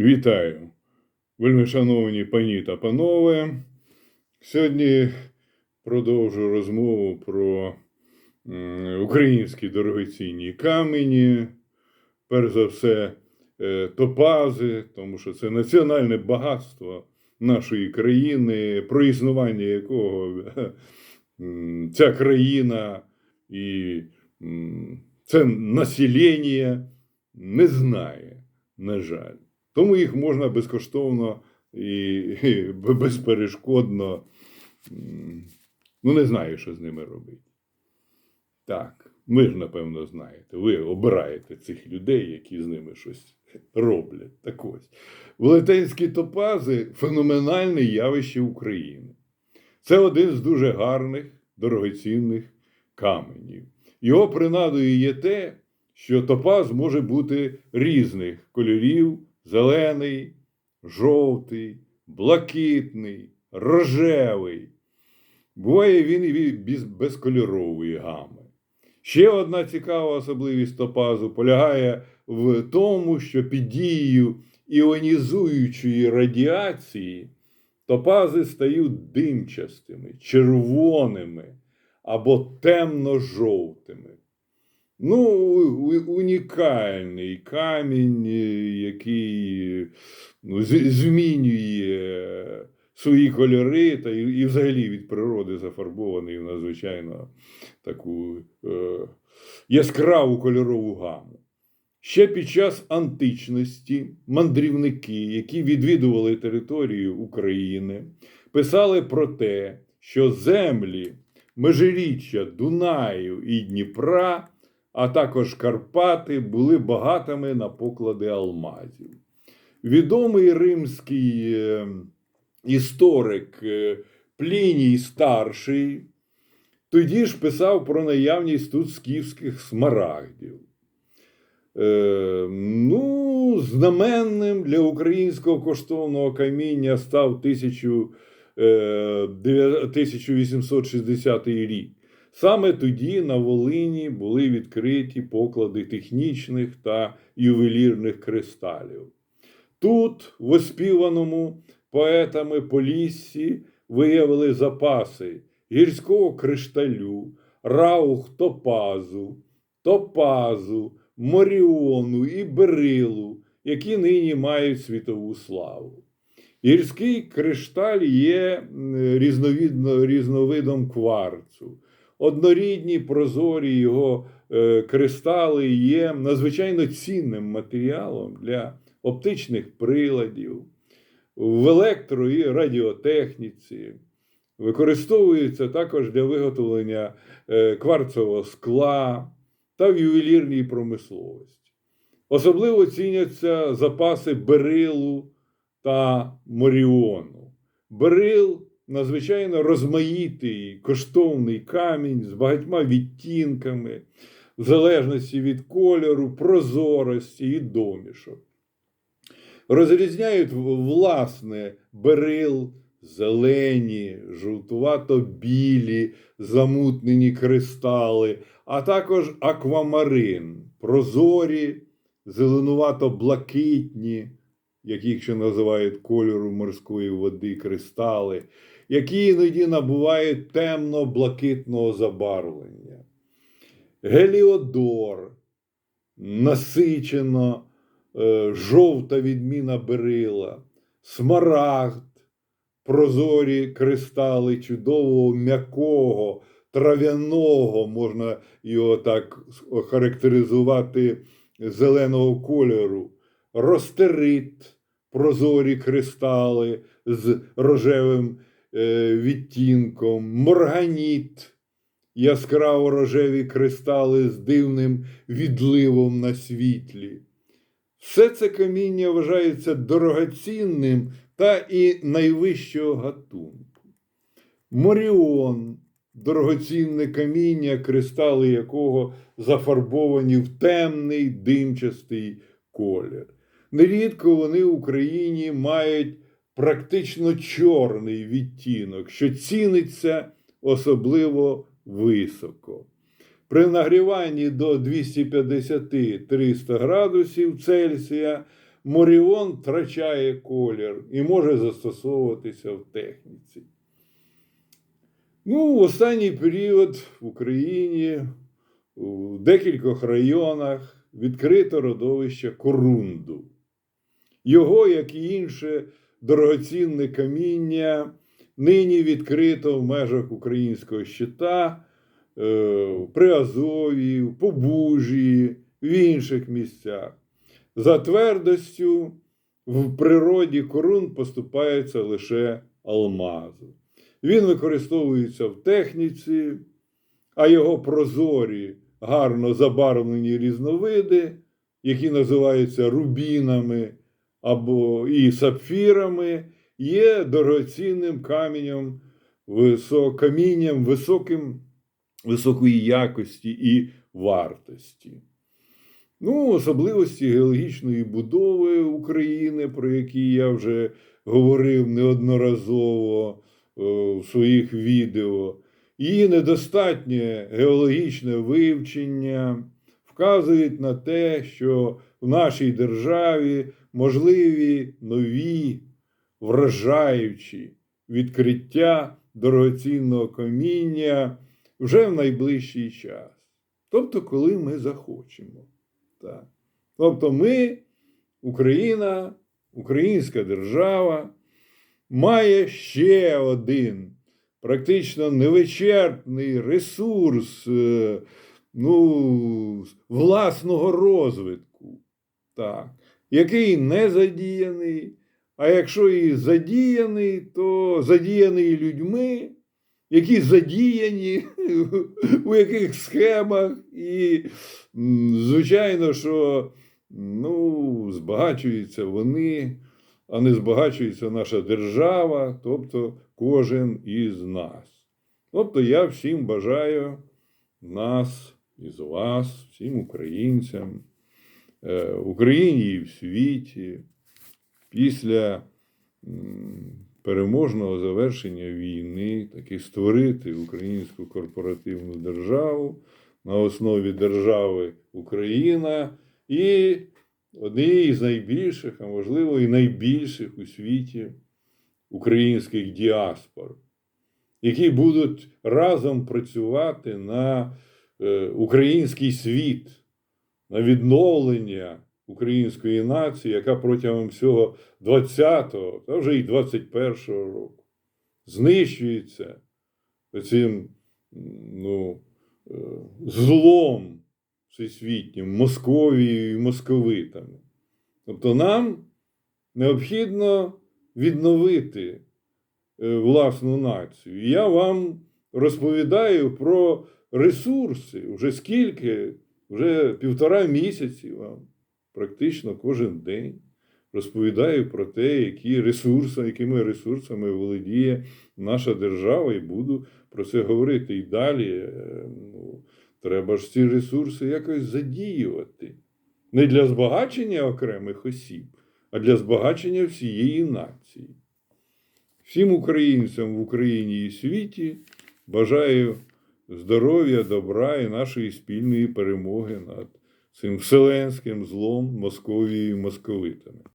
Вітаю, вельми шановні пані та панове. Сьогодні продовжу розмову про українські дорогоцінні камені. Перш за все, е, топази, тому що це національне багатство нашої країни, про існування якого ця країна і це населення не знає, на жаль. Тому їх можна безкоштовно і, безперешкодно. Ну, не знаю, що з ними робити. Так, ви ж, напевно, знаєте. Ви обираєте цих людей, які з ними щось роблять. Так ось. Велетенські топази феноменальне явище України. Це один з дуже гарних, дорогоцінних каменів. Його принадою є те, що топаз може бути різних кольорів: зелений, жовтий, блакитний, рожевий. Буває він і без- безкольорової гами. Ще одна цікава особливість топазу полягає в тому, що під дією іонізуючої радіації топази стають димчастими, червоними або темно-жовтими. Ну, унікальний камінь, який ну, змінює свої кольори та і, і взагалі від природи зафарбований в надзвичайно таку е, яскраву кольорову гаму. Ще під час античності мандрівники, які відвідували територію України, писали про те, що землі межиріччя Дунаю і Дніпра, а також Карпати були багатими на поклади алмазів. Відомий римський е, історик е, Пліній Старший тоді ж писав про наявність тут скіфських смарагдів. Е, ну, знаменним для українського коштовного каміння став 1000, е, 1860 рік. Саме тоді на Волині були відкриті поклади технічних та ювелірних кристалів. Тут, в оспіваному поетами Поліссі, виявили запаси гірського кришталю, раух топазу, топазу, моріону і берилу, які нині мають світову славу. Гірський кришталь є різновидом кварцу. Однорідні прозорі його е, кристали є надзвичайно цінним матеріалом для оптичних приладів, в електро і радіотехніці. Використовується також для виготовлення е, кварцевого скла та в ювелірній промисловості. Особливо ціняться запаси берилу та моріону. Берил надзвичайно розмаїтий, коштовний камінь з багатьма відтінками, в залежності від кольору, прозорості і домішок. Розрізняють власне берил, зелені, жовтувато-білі, замутнені кристали, а також аквамарин, прозорі, зеленувато-блакитні, яких ще називають кольору морської води кристали, які іноді набувають темно-блакитного забарвлення. Геліодор, насичено е, жовта відміна берила, смарагд, прозорі кристали чудового м'якого, трав'яного, можна його так охарактеризувати зеленого кольору, ростерит, прозорі кристали з рожевим е, відтінком, морганіт, яскраво рожеві кристали з дивним відливом на світлі. Все це каміння вважається дорогоцінним та і найвищого гатунку. Моріон дорогоцінне каміння, кристали якого зафарбовані в темний димчастий колір. Нерідко вони в Україні мають практично чорний відтінок, що ціниться особливо високо. При нагріванні до 250-300 градусів Цельсія Моріон втрачає колір і може застосовуватися в техніці. Ну, в останній період в Україні у декількох районах відкрито родовище Корунду. Його, як і інше дорогоцінне каміння, нині відкрито в межах українського щита, е, в Приазові, в Побужі, в інших місцях. За твердостю в природі корун поступається лише алмазу. Він використовується в техніці, а його прозорі, гарно забарвлені різновиди, які називаються рубінами або і сапфірами, є дорогоцінним каменем, висо- камінням високим, високої якості і вартості. Ну, особливості геологічної будови України, про які я вже говорив неодноразово е, в своїх відео, її недостатнє геологічне вивчення вказують на те, що в нашій державі можливі нові вражаючі відкриття дорогоцінного каміння вже в найближчий час. Тобто, коли ми захочемо. Так. Тобто, ми, Україна, українська держава, має ще один практично невичерпний ресурс е, ну, власного розвитку, так, який не задіяний. А якщо і задіяний, то задіяний людьми, які задіяні у яких схемах, і, звичайно, що ну, збагачуються вони, а не збагачується наша держава, тобто кожен із нас. Тобто я всім бажаю нас із вас, всім українцям, в Україні і в світі, після переможного завершення війни таки створити українську корпоративну державу на основі держави Україна і однієї з найбільших, а можливо, і найбільших у світі українських діаспор, які будуть разом працювати на е, український світ, на відновлення української нації, яка протягом всього 20-го, та вже і 21-го року знищується цим ну, е, злом всесвітнім, Московією і московитами. Тобто нам необхідно відновити е, власну націю. І я вам розповідаю про ресурси вже скільки, вже півтора місяці вам практично кожен день розповідаю про те, які ресурси, якими ресурсами володіє наша держава, і буду про це говорити і далі. Е, Ну, треба ж ці ресурси якось задіювати. Не для збагачення окремих осіб, а для збагачення всієї нації. Всім українцям в Україні і світі бажаю здоров'я, добра і нашої спільної перемоги над цим вселенським злом Московією і московитами.